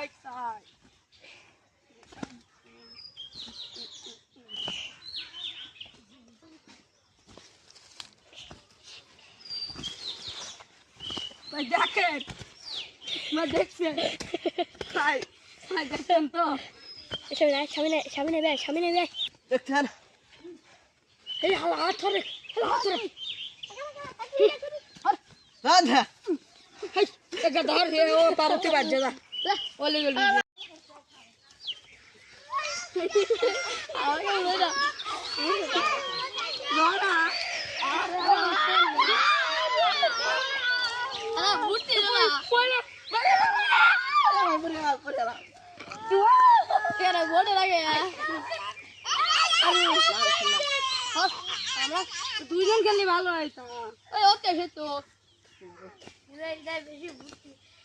right side. My jacket. My jacket. Hi. My jacket top. شامينا شامينا شامينا بيه شامينا بيه. لك هلا. هي هلا عطرك هلا عطرك. هذا. هاي. تقدر هي هو طارت بعد جدا. ওলে গেল আরে না পড়ে বড় লাগে আমরা দুইজন খেললে ভালো সে তো। ওই উলাম তো। আর যা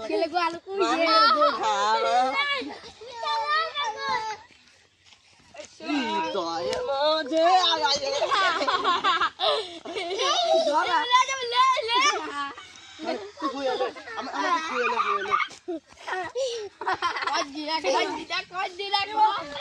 Kau jinak, kau jinak, kau jinak.